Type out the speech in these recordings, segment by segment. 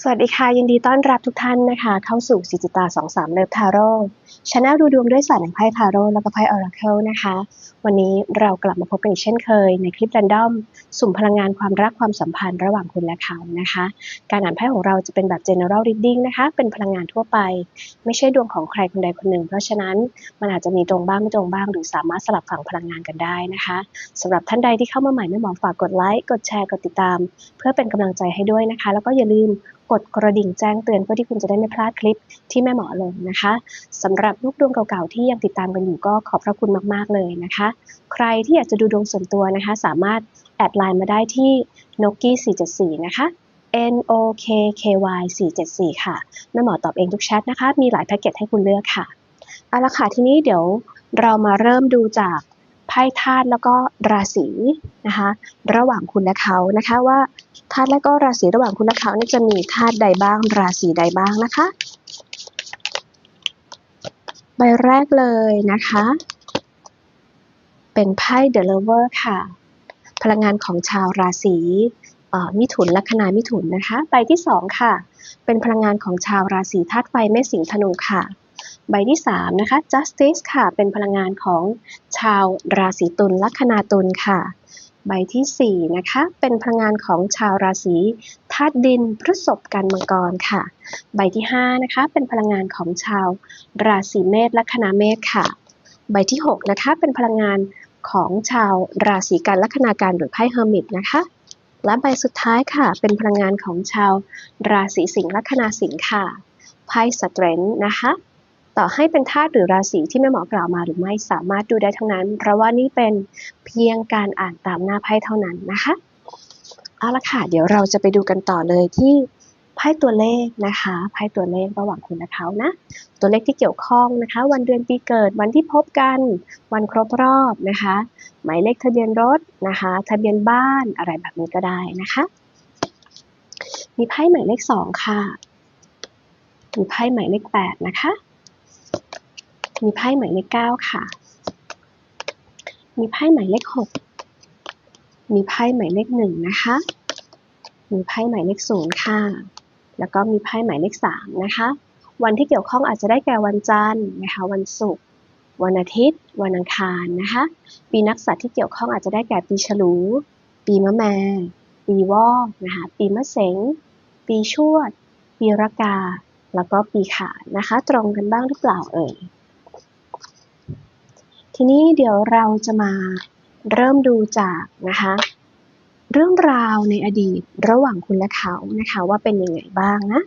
สวัสดีค่ะยินดีต้อนรับทุกท่านนะคะ เข้าสู่สิจิตา23เลิฟทาโร่ชาแนลดูดวงด้วยศาสตร์แห่งไพ่ทาโร่แล้วก็ไพ่ออราเคิลนะคะ วันนี้เรากลับมาพบกันอีกเช่นเคย ในคลิปแรนดอม สุ่มพลังงานความรักความสัมพันธ์ระหว่างคุณและเขานะคะ การอ่านไพ่ของเราจะเป็นแบบ general reading นะคะ เป็นพลังงานทั่วไป ไม่ใช่ดวงของใครคนใดคนหนึ่ง เพราะฉะนั้นมันอาจจะมีตรงบ้างไม่ตรงบ้าง หรือสามารถสลับฝั่งพลังงานกันได้นะคะสำหรับท่านใดที่เข้ามาใหม่ไม่หมอฝากกดไลค์กดแชร์กดติดตาม เพื่อเป็นกำลังใจให้ด้วยนะคะ แล้วก็อย่าลืม ดกระดิ่งแจ้งเตือนเพื่อที่คุณจะได้ไม่พลาดคลิปที่แม่หมอลงนะคะสำหรับลูกดวงเก่าๆที่ยังติดตามกันอยู่ก็ขอบพระคุณมากๆเลยนะคะ ใครที่อยากจะดูดวงส่วนตัวนะคะ สามารถแอดไลน์มาได้ที่ n o k i 474 นะคะ N O K K Y 474 ค่ะ แม่หมอตอบเองทุกแชทนะคะ มีหลายแพ็กเกจให้คุณเลือกค่ะ เอาละค่ะ ทีนี้เดี๋ยวเรามาเริ่มดูจาก พ่ธาตุแล้วก็ราศีนะคะระหว่างคุณและเขานะคะว่าธาตุและก็ราศีระหว่างคุณและเขานี่จะมีธาตุใดบ้างราศีใดบ้างนะคะ ใบแรกเลยนะคะ เป็นไพ่ The Lover ค่ะ พลังงานของชาวราศีมิถุนลัคนามิถุนนะคะ ใบที่สองค่ะ เป็นพลังงานของชาวราศีธาตุไฟแม่สิงห์ธนูค่ะ ใบที่สามนะคะ Justice ค่ะ เป็นพลังงานของชาวราศีตุลลัคนาตุลค่ะ ใบที่สี่นะคะ เป็นพลังงานของชาวราศีธาตุดินพฤษภกันมังกรค่ะ ใบที่ห้านะคะ เป็นพลังงานของชาวราศีเมษลัคนาเมษค่ะ ใบที่หกนะคะ เป็นพลังงานของชาวราศีกันลัคนาการหรือไพ่เฮอร์มิตนะคะ และใบสุดท้ายค่ะ เป็นพลังงานของชาวราศีสิงห์ลัคนาสิงห์ค่ะ ไพ่สเตรนนะคะ ต่อให้เป็นธาตุหรือราศีที่แม่หมอกล่าวมาหรือไม่สามารถดูได้ทั้งนั้น เพราะว่านี่เป็นเพียงการอ่านตามหน้าไพ่เท่านั้นนะคะเอาละค่ะ เดี๋ยวเราจะไปดูกันต่อเลยที่ไพ่ตัวเลขนะคะไพ่ตัวเลขระหว่างคุณและเขานะ ตัวเลขที่เกี่ยวข้องนะคะ วันเดือนปีเกิดวันที่พบกัน วันครบรอบนะคะ หมายเลขทะเบียนรถนะคะ ทะเบียนบ้านอะไรแบบนี้ก็ได้นะคะ มีไพ่หมายเลขสองค่ะมีไพ่หมายเลขแปดนะคะ มีไพ่หมายเลขเก้าค่ะ มีไพ่หมายเลขหกมีไพ่หมายเลขหนึ่งนะคะ มีไพ่หมายเลขศูนย์ค่ะ แล้วก็มีไพ่หมายเลขสามนะคะ วันที่เกี่ยวข้องอาจจะได้แก่วันจันทร์นะคะ วันศุกร์ วันอาทิตย์ วันอังคารนะคะ ปีนักษัตรที่เกี่ยวข้องอาจจะได้แก่ปีฉลู ปีมะแม ปีวอกนะคะ ปีมะเสง ปีชวด ปีรากา แล้วก็ปีขานนะคะ ตรงกันบ้างหรือเปล่าเอ่ย ทีนี้เดี๋ยวเราจะมาเริ่มดูจากนะคะ เรื่องราวในอดีตระหว่างคุณและเขานะคะว่าเป็นยังไงบ้างนะ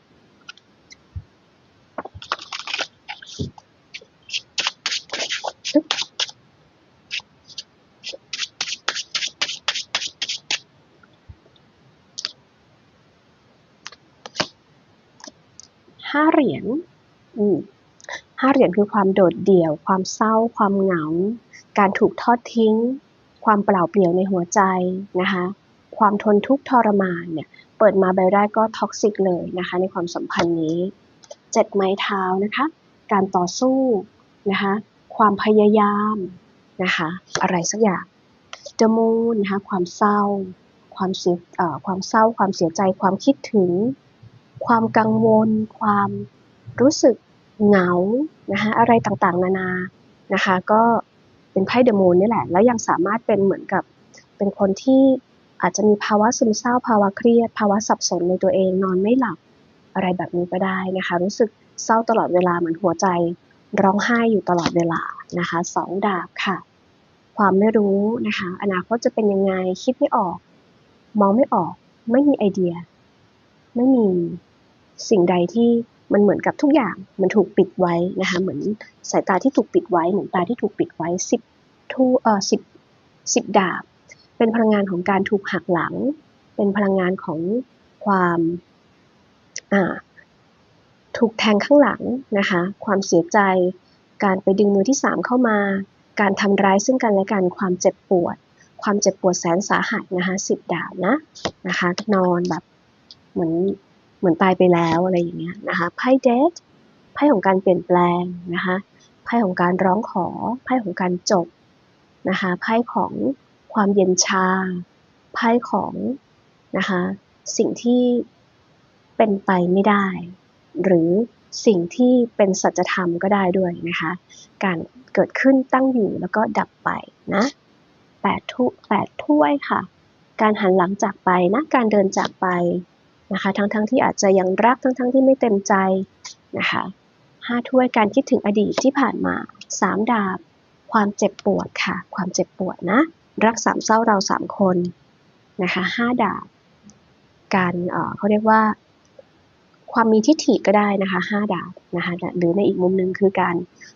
ห้าเหรียญอืม ห้าเหรียญคือความโดดเดี่ยว ความเศร้า ความเหงา การถูกทอดทิ้ง ความเปล่าเปลี่ยวในหัวใจนะคะ ความทนทุกข์ทรมานเนี่ย เปิดมาใบแรกก็ท็อกซิกเลยนะคะ ในความสัมพันธ์นี้เจ็ดไม้เท้านะคะ การต่อสู้นะคะ ความพยายามนะคะ อะไรสักอย่าง The Moon นะคะความเศร้า ความเสียความเศร้า ความเสียใจ ความคิดถึง ความกังวล ความรู้สึก เหงานะคะอะไรต่างๆ นานานะคะ ก็เป็นไพ่เดอะมูนนี่แหละ แล้วยังสามารถเป็นเหมือนกับเป็นคนที่อาจจะมีภาวะซึมเศร้า ภาวะเครียด ภาวะสับสนในตัวเองนอนไม่หลับอะไรแบบนี้ก็ได้นะคะ รู้สึกเศร้าตลอดเวลาเหมือนหัวใจ ร้องไห้อยู่ตลอดเวลานะคะสองดาบค่ะ ความไม่รู้นะคะ อนาคตจะเป็นยังไงคิดไม่ออก มองไม่ออก ไม่มีไอเดีย ไม่มีสิ่งใดที่ มันเหมือนกับทุกอย่างมันถูกปิดไว้นะคะเหมือนสายตาที่ถูกปิดไว้ เหมือนตาที่ถูกปิดไว้สิบทูเอ่อสิบสิบดาบ เป็นพลังงานของการถูกหักหลัง เป็นพลังงานของความอ่าถูกแทงข้างหลังนะคะความเสียใจ การไปดึงมือที่สามเข้ามา การทำร้ายซึ่งกันและกันความเจ็บปวด ความเจ็บปวดแสนสาหัสนะคะสิบดาบนะนะคะนอนแบบเหมือน เหมือนตายไปแล้วอะไรอย่างเงี้ยนะคะไพ่เดทไพ่ของการเปลี่ยนแปลงนะคะไพ่ของการร้องขอไพ่ของการจบนะคะไพ่ของความเย็นชาไพ่ของนะคะสิ่งที่เป็นไปไม่ได้ หรือสิ่งที่เป็นสัจธรรมก็ได้ด้วยนะคะการเกิดขึ้นตั้งอยู่แล้วก็ดับไปนะแปดทุแปดถ้วยค่ะ การหันหลังจากไปนะการเดินจากไป นะคะทั้งๆทที่อาจจะยังรักทั้งๆทที่ไม่เต็มใจนะคะห้าถ้วยการคิดถึงอดีตที่ผ่านมาสามดาบ ความเจ็บปวดค่ะ ความเจ็บปวดนะ รักสามเศร้าเราสามคนนะคะห้าดาบ การเเขาเรียกว่า ความมีทิฏฐิก็ได้นะคะห้าดาบนะคะหรือในอีกมุมหนึ่งคือการ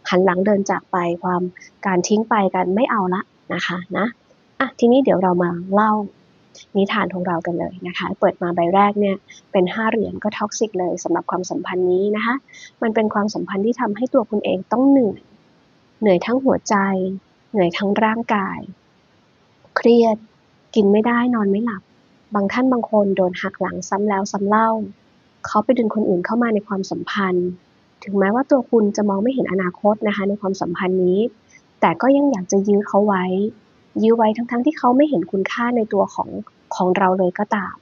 หันหลังเดินจากไปความการทิ้งไปการไม่เอาละนะคะนะอะทีนี้เดี๋ยวเรามาเล่า นิทานของเรากันเลยนะคะ เปิดมาใบแรกเนี่ยเป็นห้าเหรียญก็ท็อกซิกเลยสำหรับความสัมพันธ์นี้นะคะ มันเป็นความสัมพันธ์ที่ทำให้ตัวคุณเองต้องเหนื่อย เหนื่อยทั้งหัวใจ เหนื่อยทั้งร่างกาย เครียด กินไม่ได้นอนไม่หลับ บางท่านบางคนโดนหักหลังซ้ำแล้วซ้ำเล่า เขาไปดึงคนอื่นเข้ามาในความสัมพันธ์ ถึงแม้ว่าตัวคุณจะมองไม่เห็นอนาคตนะคะ ในความสัมพันธ์นี้ แต่ก็ยังอยากจะยื้อเขาไว้ ยื้อไว้ทั้งๆทที่เขาไม่เห็นคุณค่าในตัวของของเราเลยก็ตาม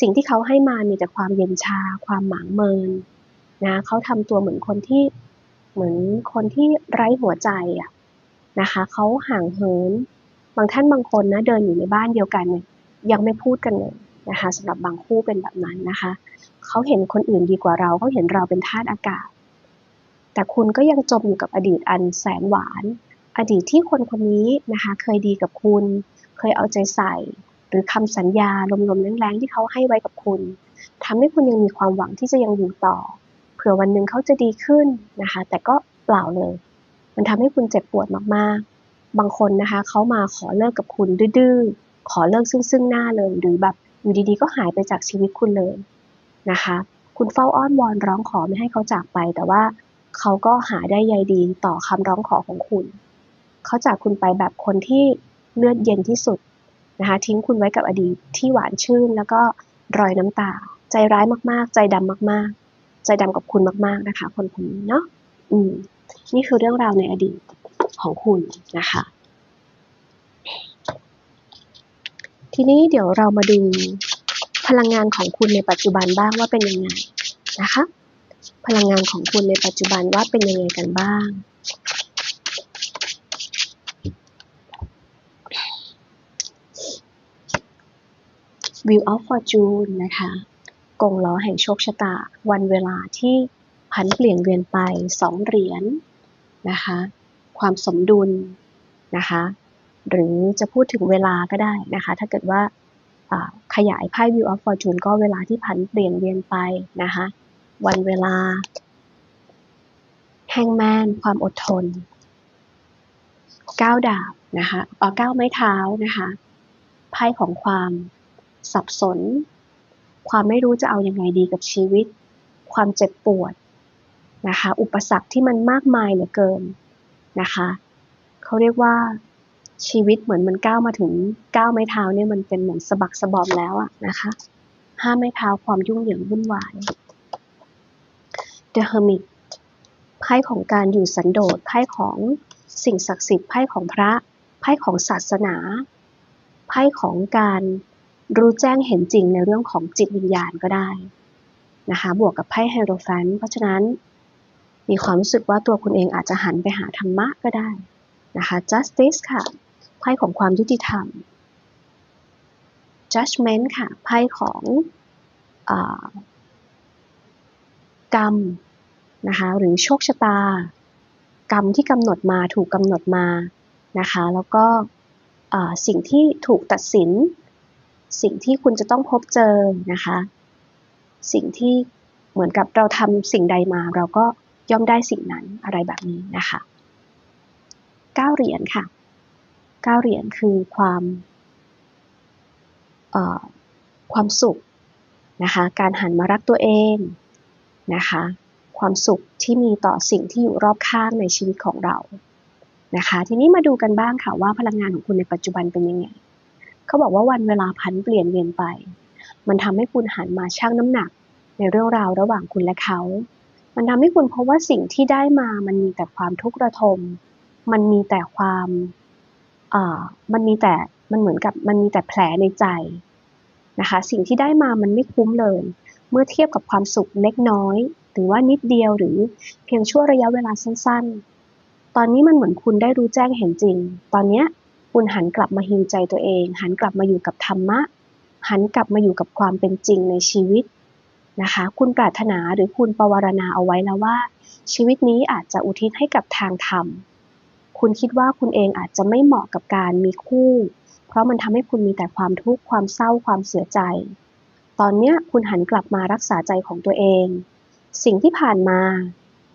สิ่งที่เขาให้มามีแต่ความเย็นชา ความหมางเมินนะเขาทำตัวเหมือนคนที่เหมือนคนที่ไร้หัวใจอะนะคะเขาห่างเหิน บางท่านบางคนนะเดินอยู่ในบ้านเดียวกันเนี่ยยังไม่พูดกันเลยนะคะสำหรับบางคู่เป็นแบบนั้นนะคะเขาเห็นคนอื่นดีกว่าเราเขาเห็นเราเป็นธาตุอากาศ แต่คุณก็ยังจมอยู่กับอดีตอันแสนหวาน อดีตที่คนคนนี้นะคะเคยดีกับคุณ เคยเอาใจใส่ หรือคำสัญญาลมๆแรงๆที่เขาให้ไว้กับคุณทำให้คุณยังมีความหวังที่จะยังอยู่ต่อ เผื่อวันหนึ่งเขาจะดีขึ้นนะคะ แต่ก็เปล่าเลย มันทำให้คุณเจ็บปวดมากๆ บางคนนะคะเขามาขอเลิกกับคุณดื้อๆขอเลิกซึ่งซึ่งหน้าเลยหรือแบบอยู่ดีๆ ก็หายไปจากชีวิตคุณเลยนะคะ คุณเฝ้าอ้อนวอนร้องขอไม่ให้เขาจากไป แต่ว่าเขาก็หาได้ใยดีต่อคำร้องขอของคุณ เขาจากคุณไปแบบคนที่เลือดเย็นที่สุดนะคะทิ้งคุณไว้กับอดีตที่หวานชื่น แล้วก็รอยน้ำตา ใจร้ายมากๆ ใจดำมากๆ ใจดำกับคุณมากๆนะคะ คนคนนี้เนาะอืมนี่คือเรื่องราวในอดีตของคุณนะคะ ทีนี้เดี๋ยวเรามาดูพลังงานของคุณในปัจจุบันบ้างว่าเป็นยังไงนะคะ พลังงานของคุณในปัจจุบันว่าเป็นยังไงกันบ้าง Wheel of Fortune นะคะกงล้อแห่งโชคชะตา วันเวลาที่ผันเปลี่ยนเวียนไปสองเหรียญนะคะ ความสมดุลนะคะ หรือจะพูดถึงเวลาก็ได้นะคะ ถ้าเกิดว่าขยายไพ่ View of Fortune ก็เวลาที่ผันเปลี่ยนเวียนไปนะคะ วันเวลาแห่งแมน ความอดทนก้าวดาบนะคะเออก้าวไม้เท้านะคะ ไพ่ของความ สับสน ความไม่รู้จะเอาอยัางไงดีกับชีวิต ความเจ็บปวดนะคะ อุปสรรคที่มันมากมายเหลือเกินนะคะเขาเรียกว่าชีวิตเหมือนมันก้าวมาถึงก้าวไม้เท้าเนี่ยมันเป็นเหมือนสะบักสะบอมแล้วอะนะคะห้าไม้เท้าความยุ่งเหยิงวุ่นวาย The Hermit ไพ่ของการอยู่สันโดษไพ่ของสิ่งศักดิ์สิทธิ์ไพ่ของพระไพ่ของศาสนาไพ่ของการ รู้แจ้งเห็นจริงในเรื่องของจิตวิญญาณก็ได้นะคะบวกกับไพ่ไฮโรแฟนเพราะฉะนั้นมีความรู้สึกว่าตัวคุณเองอาจจะหันไปหาธรรมะก็ได้นะคะ justice ค่ะ ไพ่ของความยุติธรรม judgment ค่ะ ไพ่ของอกรรมนะคะ หรือโชคชะตา กรรมที่กำหนดมาถูกกำหนดมานะคะ แล้วก็สิ่งที่ถูกตัดสิน สิ่งที่คุณจะต้องพบเจอนะคะ สิ่งที่เหมือนกับเราทำสิ่งใดมาเราก็ย่อมได้สิ่งนั้นอะไรแบบนี้นะคะเก้าเหรียญค่ะเก้าเหรียญคือความความสุขนะคะการหันมารักตัวเองนะคะความสุขที่มีต่อสิ่งที่อยู่รอบข้างในชีวิตของเรานะคะทีนี้มาดูกันบ้างค่ะว่าพลังงานของคุณในปัจจุบันเป็นยังไง เขาบอกว่าวันเวลาพันเปลี่ยนเวียนไป มันทำให้คุณหันมาชั่งน้ำหนัก ในเรื่องราวระหว่างคุณและเขา มันทำให้คุณพบว่าสิ่งที่ได้มามันมีแต่ความทุกข์ระทม มันมีแต่ความอ่ามันมีแต่มันเหมือนกับมันมีแต่แผลในใจนะคะ สิ่งที่ได้มามันไม่คุ้มเลย เมื่อเทียบกับความสุขเล็กน้อย หรือว่านิดเดียวหรือเพียงชั่วระยะเวลาสั้น ๆ ตอนนี้มันเหมือนคุณได้รู้แจ้งเห็นจริง ตอนเนี้ย คุณหันกลับมาฮิวใจตัวเอง หันกลับมาอยู่กับธรรมะ หันกลับมาอยู่กับความเป็นจริงในชีวิตนะคะ คุณปรารถนาหรือคุณปวารณาเอาไว้แล้วว่า ชีวิตนี้อาจจะอุทิศให้กับทางธรรม คุณคิดว่าคุณเองอาจจะไม่เหมาะกับการมีคู่ เพราะมันทำให้คุณมีแต่ความทุกข์ความเศร้าความเสียใจ ตอนเนี้ยคุณหันกลับมารักษาใจของตัวเอง สิ่งที่ผ่านมา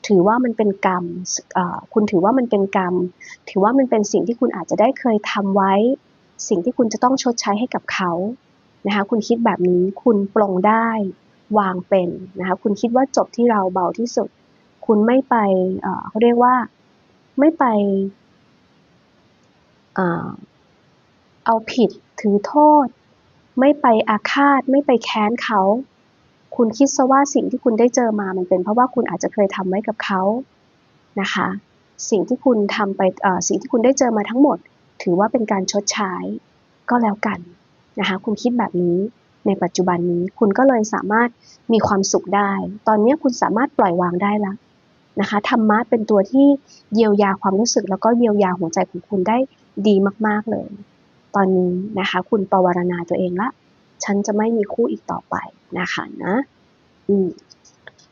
ถือว่ามันเป็นกรรมคุณถือว่ามันเป็นกรรม ถือว่ามันเป็นสิ่งที่คุณอาจจะได้เคยทำไว้ สิ่งที่คุณจะต้องชดใช้ให้กับเขานะคะคุณคิดแบบนี้คุณปลงได้วางเป็นนะคะคุณคิดว่าจบที่เราเบาที่สุด คุณไม่ไปเขาเรียกว่าไม่ไปอเอาผิดถือโทษ ไม่ไปอาฆาต ไม่ไปแค้นเขา คุณคิดซะว่าสิ่งที่คุณได้เจอมามันเป็นเพราะว่าคุณอาจจะเคยทำไว้กับเขานะคะ สิ่งที่คุณทำไปสิ่งที่คุณได้เจอมาทั้งหมด ถือว่าเป็นการชดใช้ก็แล้วกันนะคะคุณคิดแบบนี้ในปัจจุบันนี้คุณก็เลยสามารถมีความสุขได้ ตอนนี้คุณสามารถปล่อยวางได้แล้วนะคะธรรมะเป็นตัวที่เยียวยาความรู้สึกแล้วก็เยียวยาหัวใจของคุณได้ดีมาก ๆเลย ตอนนี้นะคะ คุณปวารณาตัวเองละ ฉันจะไม่มีคู่อีกต่อไปนะคะนะอืม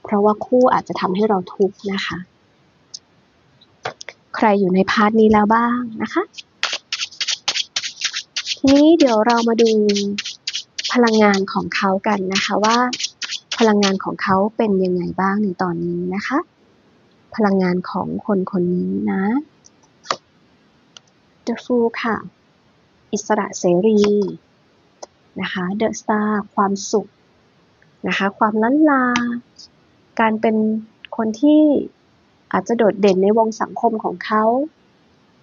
เพราะว่าคู่อาจจะทำให้เราทุกข์นะคะ ใครอยู่ในพาร์ทนี้แล้วบ้างนะคะ ทีนี้เดี๋ยวเรามาดูพลังงานของเขากันนะคะว่า พลังงานของเขาเป็นยังไงบ้างในตอนนี้นะคะ พลังงานของคนคนนี้นะ The Fool ค่ะ อิสระเสรี นะคะ The Star ความสุขนะคะความล้านลา การเป็นคนที่อาจจะโดดเด่นในวงสังคมของเขา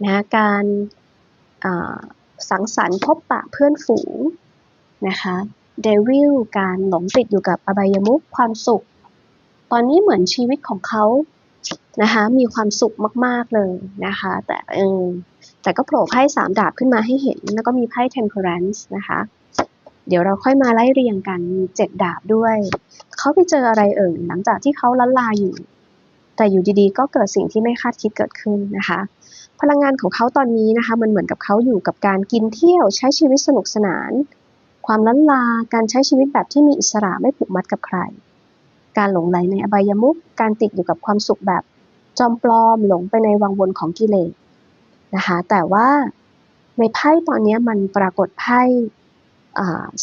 นะการสังสรรค์พบปะเพื่อนฝูงนะคะเดวิลการหลงติดอยู่กับอบายมุขความสุข ตอนนี้เหมือนชีวิตของเขานะคะมีความสุขมาก ๆ เลยนะคะแต่เออแต่ก็โผล่ไพ่สามดาบขึ้นมาให้เห็น แล้วก็มีไพ่ temperance นะคะ เดี๋ยวเราค่อยมาไล่เรียงกันมีเจ็ดดาบด้วย เขาไปเจออะไรเอ่ยหลังจากที่เขาละลาอยู่ แต่อยู่ดีๆ ก็เกิดสิ่งที่ไม่คาดคิดเกิดขึ้นนะคะ พลังงานของเขาตอนนี้นะคะมันเหมือนกับเขาอยู่กับการกินเที่ยวใช้ชีวิตสนุกสนาน ความล้นลาการใช้ชีวิตแบบที่มีอิสระไม่ผูกมัดกับใคร การหลงไหลในอบายมุขการติดอยู่กับความสุขแบบจอมปลอมหลงไปในวังวนของกิเลสนะคะแต่ว่าในไพ่ตอนนี้มันปรากฏไพ่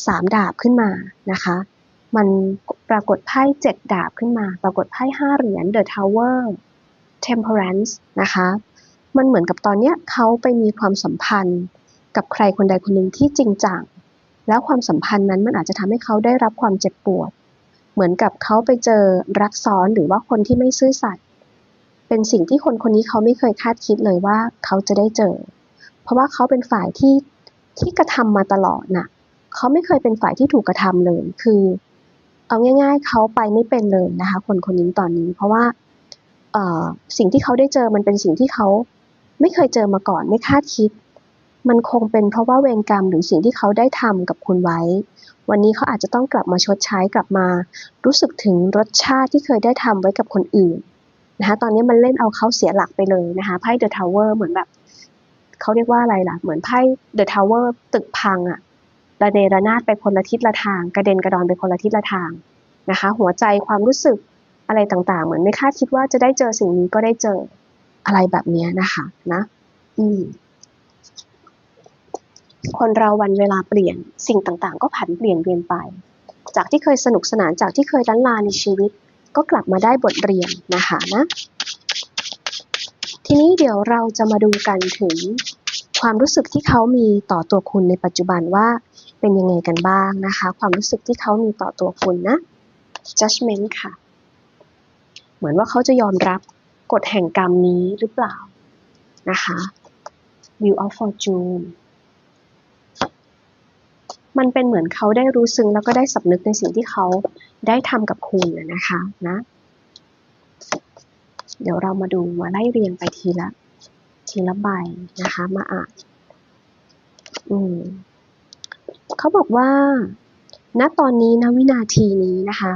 สามดาบขึ้นมานะคะ มันปรากฏไพ่เจ็ดดาบขึ้นมา ปรากฏไพ่ห้าเหรียญ The Tower Temperance นะคะ มันเหมือนกับตอนเนี้ยเขาไปมีความสัมพันธ์กับใครคนใดคนหนึ่งที่จริงจัง แล้วความสัมพันธ์นั้นมันอาจจะทำให้เขาได้รับความเจ็บปวด เหมือนกับเขาไปเจอรักซ้อนหรือว่าคนที่ไม่ซื่อสัตย์ เป็นสิ่งที่คนคนนี้เขาไม่เคยคาดคิดเลยว่าเขาจะได้เจอ เพราะว่าเขาเป็นฝ่ายที่ที่กระทำมาตลอดน่ะ เขาไม่เคยเป็นฝ่ายที่ถูกกระทำเลย คือ เอาง่าย ๆ เขาไปไม่เป็นเลยนะคะ คนคนนี้ตอนนี้ เพราะว่าเอสิ่งที่เขาได้เจอมันเป็นสิ่งที่เขาไม่เคยเจอมาก่อนไม่คาดคิด มันคงเป็นเพราะว่าเวรกรรมหรือสิ่งที่เขาได้ทำกับคุณไว้ วันนี้เขาอาจจะต้องกลับมาชดใช้กลับมา รู้สึกถึงรสชาติที่เคยได้ทำไว้กับคนอื่นนะคะตอนนี้มันเล่นเอาเขาเสียหลักไปเลยนะคะไพ่ The Tower เหมือนแบบเขาเรียกว่าอะไรล่ะ เหมือนไพ่ The Tower ตึกพังอะ ระเนระนาดไปคนละทิศละทาง กระเด็นกระดอนไปคนละทิศละทางนะคะ หัวใจความรู้สึกอะไรต่างๆ เหมือนไม่คาดคิดว่าจะได้เจอสิ่งนี้ก็ได้เจออะไรแบบนี้นะคะนะอืมคนเราวันเวลาเปลี่ยนสิ่งต่างๆ ก็ผันเปลี่ยนเปลี่ยนไป จากที่เคยสนุกสนานจากที่เคยล้านลาในชีวิต ก็กลับมาได้บทเรียนนะคะนะ ทีนี้เดี๋ยวเราจะมาดูกันถึงความรู้สึกที่เขามีต่อตัวคุณในปัจจุบันว่า เป็นยังไงกันบ้างนะคะ ความรู้สึกที่เขามีต่อตัวคุณนะ judgment ค่ะ เหมือนว่าเขาจะยอมรับกฎแห่งกรรมนี้หรือเปล่านะคะ view of fortune มันเป็นเหมือนเขาได้รู้ซึ้งแล้วก็ได้สำนึกในสิ่งที่เขาได้ทำกับคุณนะนะคะนะ เดี๋ยวเรามาดูมาไล่เรียงไปทีละ ทีละใบนะคะ มาอ่านอืม เขาบอกว่า ณตอนนี้ณวินาทีนี้นะคะ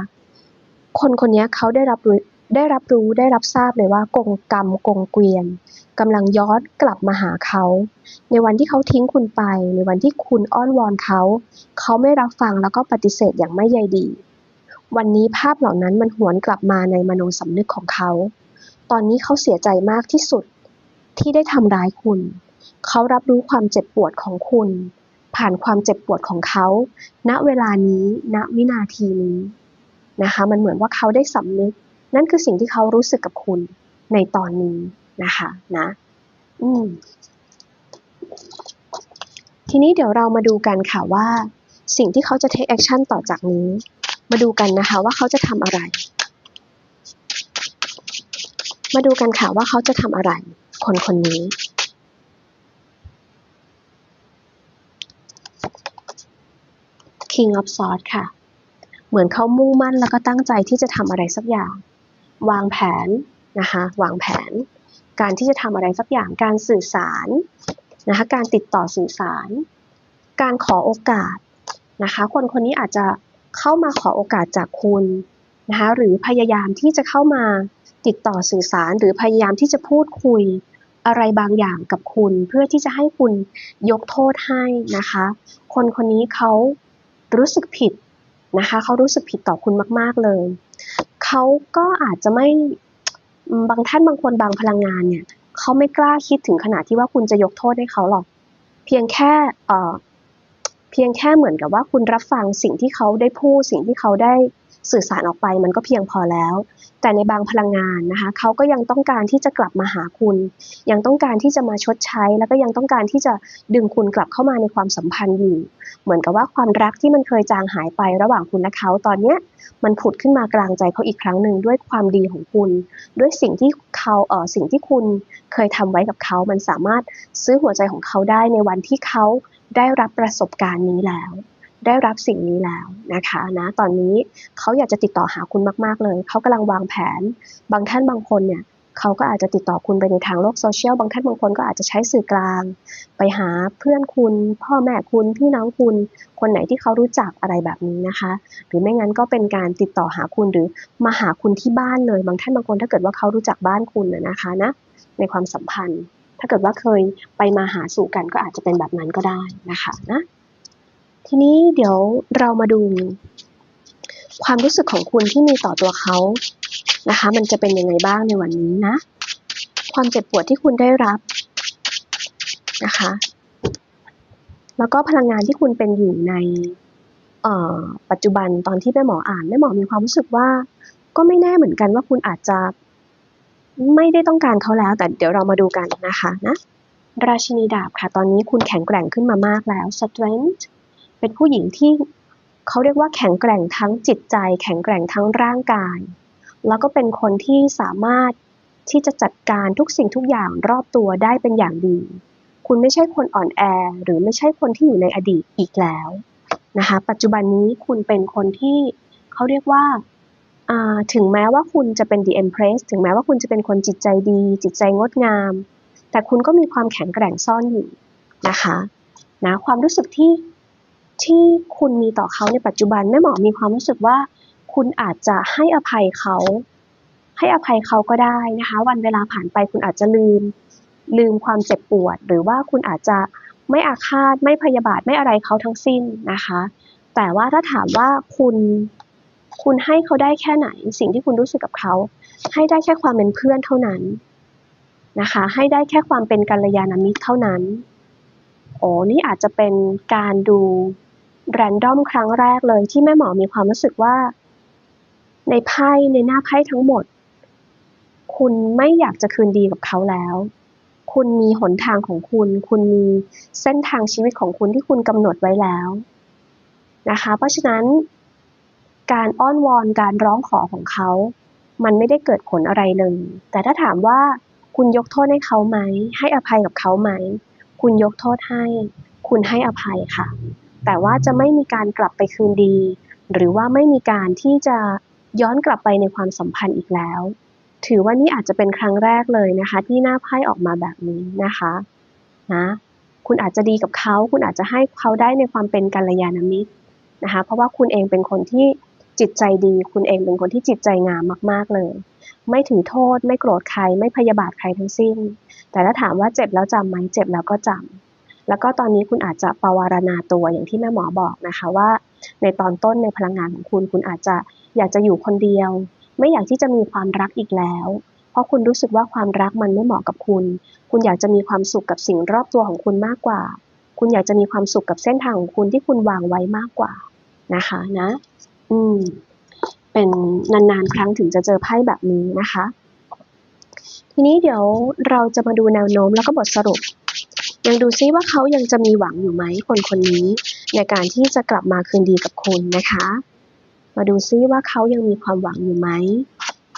คนคนนี้เขาได้รับรู้ได้รับรู้ได้รับทราบเลยว่ากงกรรมกงเกวียนกำลังย้อนกลับมาหาเขา ในวันที่เขาทิ้งคุณไป ในวันที่คุณอ้อนวอนเขา เขาไม่รับฟังแล้วก็ปฏิเสธอย่างไม่ใยดี วันนี้ภาพเหล่านั้นมันหวนกลับมาในมโนสำนึกของเขา ตอนนี้เขาเสียใจมากที่สุดที่ได้ทำร้ายคุณ เขารับรู้ความเจ็บปวดของคุณ ผ่านความเจ็บปวดของเขา ณ เวลานี้ ณ วินาทีนี้นะคะ มันเหมือนว่าเขาได้สำนึก นั่นคือสิ่งที่เขารู้สึกกับคุณในตอนนี้นะคะนะอืมทีนี้เดี๋ยวเรามาดูกันค่ะว่า สิ่งที่เขาจะ take action ต่อจากนี้ มาดูกันนะคะว่าเขาจะทำอะไร มาดูกันค่ะว่าเขาจะทำอะไร คนคนนี้ King of Swords ค่ะ เหมือนเขามุ่งมั่นแล้วก็ตั้งใจที่จะทำอะไรสักอย่าง วางแผนนะคะวางแผน การที่จะทำอะไรสักอย่างการสื่อสารนะคะการติดต่อสื่อสาร การขอโอกาสนะคะคนคนนี้อาจจะเข้ามาขอโอกาสจากคุณนะคะหรือพยายามที่จะเข้ามาติดต่อสื่อสาร หรือพยายามที่จะพูดคุยอะไรบางอย่างกับคุณ เพื่อที่จะให้คุณยกโทษให้นะคะ คนคนนี้เขา รู้สึกผิดนะคะเขารู้สึกผิดต่อคุณมาก ๆ เลยเขาก็อาจจะไม่บางท่านบางคนบางพลังงานเนี่ยเขาไม่กล้าคิดถึงขนาดที่ว่าคุณจะยกโทษให้เขาหรอก เพียงแค่เอ่อเพียงแค่เหมือนกับว่าคุณรับฟังสิ่งที่เขาได้พูดสิ่งที่เขาได้ สื่อสารออกไปมันก็เพียงพอแล้ว แต่ในบางพลังงานนะคะเขาก็ยังต้องการที่จะกลับมาหาคุณ ยังต้องการที่จะมาชดใช้ แล้วก็ยังต้องการที่จะดึงคุณกลับเข้ามาในความสัมพันธ์อยู่ เหมือนกับว่าความรักที่มันเคยจางหายไประหว่างคุณและเขาตอนเนี้ยมันผุดขึ้นมากลางใจเขาอีกครั้งหนึ่งด้วยความดีของคุณ ด้วยสิ่งที่เขาเออสิ่งที่คุณเคยทำไว้กับเขา มันสามารถซื้อหัวใจของเขาได้ในวันที่เขาได้รับประสบการณ์นี้แล้ว ได้รับสิ่งนี้แล้วนะคะนะตอนนี้เขาอยากจะติดต่อหาคุณมาก ๆ เลยเขากำลังวางแผน บางท่านบางคนเนี่ยเขาก็อาจจะติดต่อคุณไปในทางโลกโซเชียลบางท่านบางคนก็อาจจะใช้สื่อกลาง ไปหาเพื่อนคุณ พ่อแม่คุณพี่น้องคุณ คนไหนที่เขารู้จักอะไรแบบนี้นะคะ หรือไม่งั้นก็เป็นการติดต่อหาคุณหรือมาหาคุณที่บ้านเลย บางท่านบางคนถ้าเกิดว่าเขารู้จักบ้านคุณนะคะนะในความสัมพันธ์ ถ้าเกิดว่าเคยไปมาหาสู่กันก็อาจจะเป็นแบบนั้นก็ได้นะคะนะ ทีนี้เดี๋ยวเรามาดู ความรู้สึกของคุณที่มีต่อตัวเขานะคะ มันจะเป็นยังไงบ้างในวันนี้นะ ความเจ็บปวดที่คุณได้รับนะคะ แล้วก็พลังงานที่คุณเป็นอยู่ในปัจจุบันตอนที่แม่หมออ่านแม่หมอมีความรู้สึกว่า ก็ไม่แน่เหมือนกันว่าคุณอาจจะไม่ได้ต้องการเขาแล้ว แต่เดี๋ยวเรามาดูกันนะคะนะ ราชินีดาบค่ะ ตอนนี้คุณแข็งแกร่งขึ้นมามากแล้ว strength เป็นผู้หญิงที่เขาเรียกว่าแข็งแกร่งทั้งจิตใจ แข็งแกร่งทั้งร่างกาย แล้วก็เป็นคนที่สามารถที่จะจัดการทุกสิ่งทุกอย่างรอบตัวได้เป็นอย่างดี คุณไม่ใช่คนอ่อนแอ หรือไม่ใช่คนที่อยู่ในอดีตอีกแล้วนะคะปัจจุบันนี้คุณเป็นคนที่เขาเรียกว่าถึงแม้ว่าคุณจะเป็น The Empress ถึงแม้ว่าคุณจะเป็นคนจิตใจดี จิตใจงดงาม แต่คุณก็มีความแข็งแกร่งซ่อนอยู่นะคะนะความรู้สึกที่ ที่คุณมีต่อเขาในปัจจุบันแม่หมอมีความรู้สึกว่า คุณอาจจะให้อภัยเขา ให้อภัยเขาก็ได้นะคะ วันเวลาผ่านไปคุณอาจจะลืม ลืมความเจ็บปวด หรือว่าคุณอาจจะไม่อาฆาตไม่พยาบาทไม่อะไรเขาทั้งสิ้นนะคะ แต่ว่าถ้าถามว่าคุณคุณให้เขาได้แค่ไหน สิ่งที่คุณรู้สึกกับเขา ให้ได้แค่ความเป็นเพื่อนเท่านั้นนะคะ ให้ได้แค่ความเป็นกัลยาณมิตรเท่านั้นโอ้นี่อาจจะเป็นการดู แรนดอมครั้งแรกเลยที่แม่หมอมีความรู้สึกว่า ในไพ่ในหน้าไพ่ทั้งหมด คุณไม่อยากจะคืนดีกับเขาแล้ว คุณมีหนทางของคุณ คุณมีเส้นทางชีวิตของคุณที่คุณกำหนดไว้แล้วนะคะ เพราะฉะนั้น การอ้อนวอนการร้องขอของเขา มันไม่ได้เกิดผลอะไรเลย แต่ถ้าถามว่าคุณยกโทษให้เขาไหม ให้อภัยกับเขาไหม คุณยกโทษให้ คุณให้อภัยค่ะ แต่ว่าจะไม่มีการกลับไปคืนดี หรือว่าไม่มีการที่จะย้อนกลับไปในความสัมพันธ์อีกแล้ว ถือว่านี่อาจจะเป็นครั้งแรกเลยนะคะ ที่หน้าไพ่ออกมาแบบนี้นะคะนะคุณอาจจะดีกับเขา คุณอาจจะให้เขาได้ในความเป็นกัลยาณมิตรนะคะ เพราะว่าคุณเองเป็นคนที่จิตใจดี คุณเองเป็นคนที่จิตใจงามมากๆเลย ไม่ถือโทษ ไม่โกรธใคร ไม่พยาบาทใครทั้งสิ้น แต่ถ้าถามว่าเจ็บแล้วจำไหมเจ็บแล้วก็จำ แล้วก็ตอนนี้คุณอาจจะปวารณาตัวอย่างที่แม่หมอบอกนะคะว่า ในตอนต้นในพลังงานของคุณ คุณอาจจะอยากจะอยู่คนเดียว ไม่อยากที่จะมีความรักอีกแล้ว เพราะคุณรู้สึกว่าความรักมันไม่เหมาะกับคุณ คุณอยากจะมีความสุขกับสิ่งรอบตัวของคุณมากกว่า คุณอยากจะมีความสุขกับเส้นทางของคุณที่คุณวางไว้มากกว่านะคะนะ อืม เป็นนานๆครั้งถึงจะเจอไพ่แบบนี้นะคะ ทีนี้เดี๋ยวเราจะมาดูแนวโน้มแล้วก็บทสรุป ยังดูซิว่าเขายังจะมีหวังอยู่ไหมคนคนนี้ ในการที่จะกลับมาคืนดีกับคุณนะคะ มาดูซิว่าเขายังมีความหวังอยู่ไหม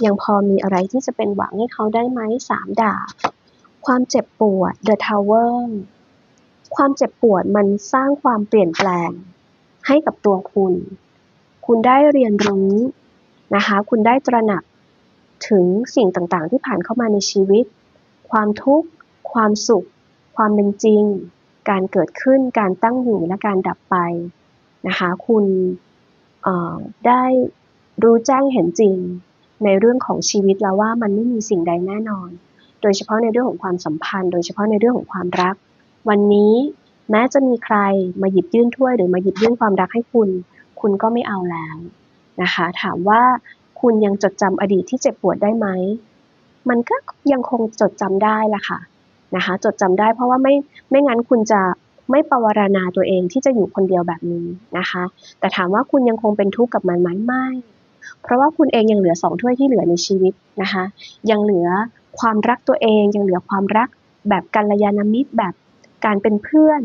ยังพอมีอะไรที่จะเป็นหวังให้เขาได้ไหมสามดาบ ความเจ็บปวด The Tower ความเจ็บปวดมันสร้างความเปลี่ยนแปลง ให้กับตัวคุณ คุณได้เรียนรู้นะคะ คุณได้ตระหนักถึงสิ่งต่างๆ ที่ผ่านเข้ามาในชีวิต ความทุกข์ ความสุข ความเป็นจริง การเกิดขึ้นการตั้งอยู่และการดับไปนะคะคุณได้รู้แจ้งเห็นจริงในเรื่องของชีวิตแล้วว่ามันไม่มีสิ่งใดแน่นอน โดยเฉพาะในเรื่องของความสัมพันธ์ โดยเฉพาะในเรื่องของความรัก วันนี้แม้จะมีใครมาหยิบยื่นถ้วย หรือมาหยิบยื่นความรักให้คุณ คุณก็ไม่เอาแล้วนะคะ ถามว่าคุณยังจดจำอดีตที่เจ็บปวดได้ไหม มันก็ยังคงจดจำได้ละค่ะ นะคะ จดจำได้เพราะว่าไม่ไม่งั้นคุณจะไม่ปวารณาตัวเองที่จะอยู่คนเดียวแบบนี้นะคะ แต่ถามว่าคุณยังคงเป็นทุกข์กับมันไหมไม่ เพราะว่าคุณเองยังเหลือสองถ้วยที่เหลือในชีวิตนะคะ ยังเหลือความรักตัวเอง ยังเหลือความรักแบบกัลยาณมิตรแบบการเป็นเพื่อน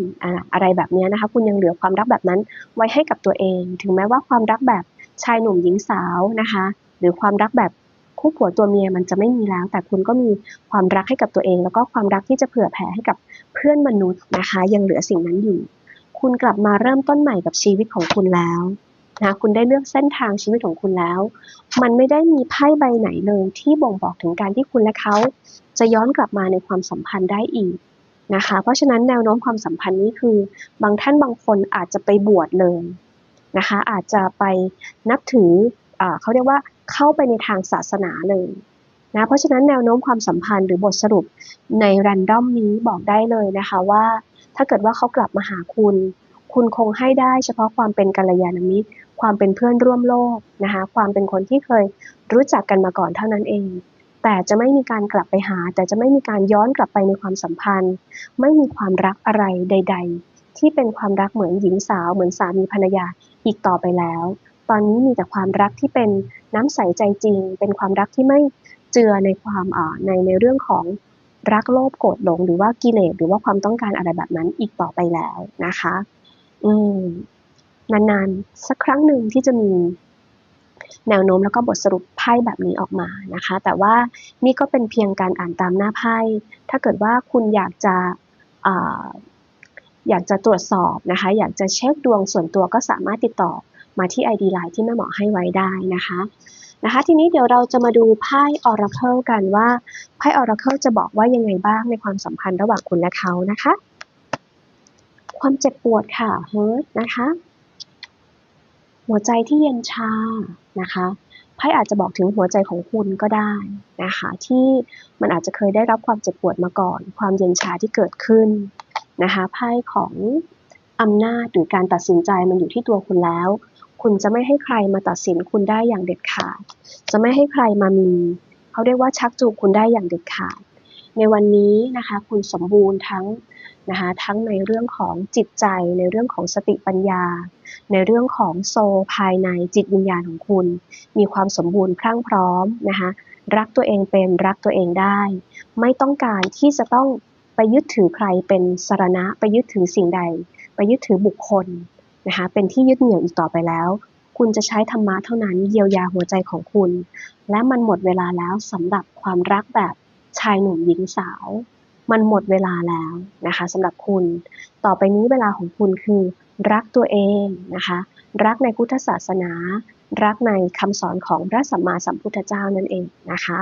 อะไรแบบนี้นะคะ คุณยังเหลือความรักแบบนั้นไว้ให้กับตัวเอง ถึงแม้ว่าความรักแบบชายหนุ่มหญิงสาวนะคะ หรือความรักแบบ คู่ผัวตัวเมียมันจะไม่มีแล้ว แต่คุณก็มีความรักให้กับตัวเอง แล้วก็ความรักที่จะเผื่อแผ่ให้กับเพื่อนมนุษย์นะคะ ยังเหลือสิ่งนั้นอยู่ คุณกลับมาเริ่มต้นใหม่กับชีวิตของคุณแล้วนะคุณได้เลือกเส้นทางชีวิตของคุณแล้ว มันไม่ได้มีไพ่ใบไหนเลยที่บ่งบอกถึงการที่คุณและเขา จะย้อนกลับมาในความสัมพันธ์ได้อีกนะคะ เพราะฉะนั้นแนวโน้มความสัมพันธ์นี้คือบางท่านบางคนอาจจะไปบวชเลยนะคะ อาจจะไปนับถืออเขาเรียกว่า เข้าไปในทางศาสนาเลยนะเพราะฉะนั้นแนวโน้มความสัมพันธ์หรือบทสรุปในรันดอมนี้บอกได้เลยนะคะว่า ถ้าเกิดว่าเขากลับมาหาคุณ คุณคงให้ได้เฉพาะความเป็นกัลยาณมิตร ความเป็นเพื่อนร่วมโลกนะคะความเป็นคนที่เคยรู้จักกันมาก่อนเท่านั้นเอง แต่จะไม่มีการกลับไปหา แต่จะไม่มีการย้อนกลับไปในความสัมพันธ์ ไม่มีความรักอะไรใด ๆ ที่เป็นความรักเหมือนหญิงสาวเหมือนสามีภรรยาอีกต่อไปแล้ว ตอนนี้มีแต่ความรักที่เป็นน้ำใสใจจริง เป็นความรักที่ไม่เจือในความอ่าในในเรื่องของรักโลภโกรธหลงหรือว่ากิเลสหรือว่าความต้องการอะไรแบบนั้นอีกต่อไปแล้วนะคะ อืมนานๆสักครั้งหนึ่งที่จะมีแนวโน้มแล้วก็บทสรุปไพ่แบบนี้ออกมานะคะ แต่ว่านี่ก็เป็นเพียงการอ่านตามหน้าไพ่ถ้าเกิดว่าคุณอยากจะอยากจะตรวจสอบนะคะ อยากจะเช็คดวงส่วนตัวก็สามารถติดต่อ มาที่ ID Line ที่แม่หมอให้ไว้ได้นะคะนะคะทีนี้เดี๋ยวเราจะมาดูไพ่ Oracle กันว่าไพ่ Oracle จะบอกว่ายังไงบ้างในความสัมพันธ์ระหว่างคุณและเขานะคะ ความเจ็บปวดค่ะ hurt นะคะ หัวใจที่เย็นชานะคะไพ่อาจจะบอกถึงหัวใจของคุณก็ได้นะคะที่มันอาจจะเคยได้รับความเจ็บปวดมาก่อน ความเย็นชาที่เกิดขึ้นนะคะไพ่ของอำนาจหรือการตัดสินใจมันอยู่ที่ตัวคุณแล้ว คุณจะไม่ให้ใครมาตัดสินคุณได้อย่างเด็ดขาด จะไม่ให้ใครมามีเขาเรียกว่าชักจูงคุณได้อย่างเด็ดขาด ในวันนี้นะคะ คุณสมบูรณ์ทั้งนะคะทั้งในเรื่องของจิตใจ ในเรื่องของสติปัญญา ในเรื่องของโซภายในจิตวิญญาณของคุณ มีความสมบูรณ์พรั่งพร้อมนะคะรักตัวเองเป็นรักตัวเองได้ ไม่ต้องการที่จะต้องไปยึดถือใครเป็นสารณะ ไปยึดถือสิ่งใด ไปยึดถือบุคคล นะคะเป็นที่ยึดเหนี่ยวอีกต่อไปแล้ว คุณจะใช้ธรรมะเท่านั้นเยียวยาหัวใจของคุณ และมันหมดเวลาแล้วสำหรับความรักแบบชายหนุ่มหญิงสาว มันหมดเวลาแล้วนะคะสำหรับคุณ ต่อไปนี้เวลาของคุณคือรักตัวเองนะคะรักในพุทธศาสนา รักในคำสอนของพระสัมมาสัมพุทธเจ้านั่นเองนะคะ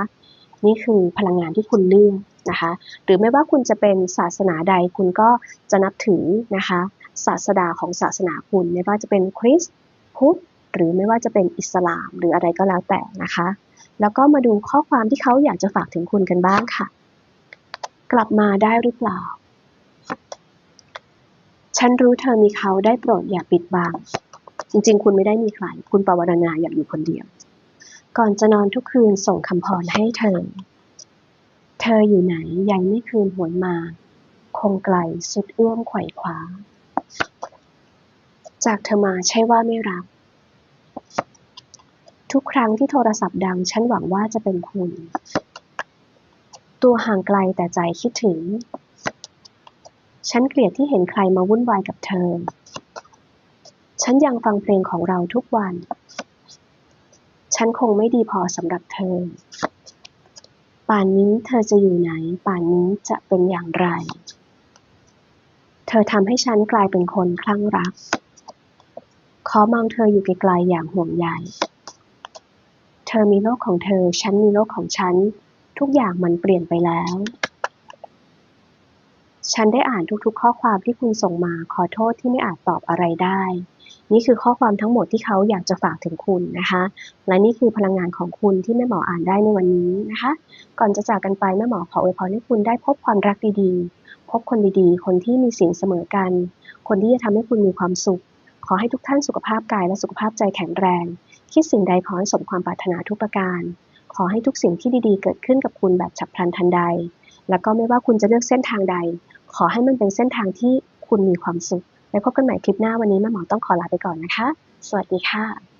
นี่คือพลังงานที่คุณเลือกนะคะ หรือไม่ว่าคุณจะเป็นศาสนาใดคุณก็จะนับถือนะคะ ศาสดาของศาสนาคุณ ไม่ว่าจะเป็นคริสต์พุทธหรือไม่ว่าจะเป็นอิสลามหรืออะไรก็แล้วแต่นะคะ แล้วก็มาดูข้อความที่เขาอยากจะฝากถึงคุณกันบ้างค่ะ กลับมาได้หรือเปล่า ฉันรู้เธอมีเขาได้โปรดอย่าปิดบังจริงๆ คุณไม่ได้มีใคร คุณปวารณาอยากอยู่คนเดียว ก่อนจะนอนทุกคืนส่งคำพรให้เธอ เธออยู่ไหนยังไม่คืนหวนมา คงไกลสุดเอื้อมไขว่คว้า จากเธอมาใช่ว่าไม่รัก ทุกครั้งที่โทรศัพท์ดังฉันหวังว่าจะเป็นคุณ ตัวห่างไกลแต่ใจคิดถึง ฉันเกลียดที่เห็นใครมาวุ่นวายกับเธอ ฉันยังฟังเพลงของเราทุกวัน ฉันคงไม่ดีพอสำหรับเธอ ป่านนี้เธอจะอยู่ไหน ป่านนี้จะเป็นอย่างไร เธอทำให้ฉันกลายเป็นคนคลั่งรัก ขอมองเธออยู่ไกลๆอย่างห่วงใย เธอมีโลกของเธอ ฉันมีโลกของฉัน ทุกอย่างมันเปลี่ยนไปแล้ว ฉันได้อ่านทุกๆ ข้อความที่คุณส่งมาขอโทษที่ไม่อาจตอบอะไรได้ นี่คือข้อความทั้งหมดที่เขาอยากจะฝากถึงคุณนะคะ และนี่คือพลังงานของคุณที่แม่หมออ่านได้ในวันนี้นะคะ ก่อนจะจากกันไปแม่หมอขออวยพรให้คุณได้พบความรักดีๆ พบคนดีๆ คนที่มีศีลเสมอกัน คนที่จะทำให้คุณมีความสุข ขอให้ทุกท่านสุขภาพกายและสุขภาพใจแข็งแรง คิดสิ่งใดขอให้สมความปรารถนาทุกประการ ขอให้ทุกสิ่งที่ดีๆ เกิดขึ้นกับคุณแบบฉับพลันทันใด แล้วก็ไม่ว่าคุณจะเลือกเส้นทางใด ขอให้มันเป็นเส้นทางที่คุณมีความสุขแล้พบกันใหม่คลิปหน้าวันนี้แม่หมอต้องขอลาไปก่อนนะคะ สวัสดีค่ะ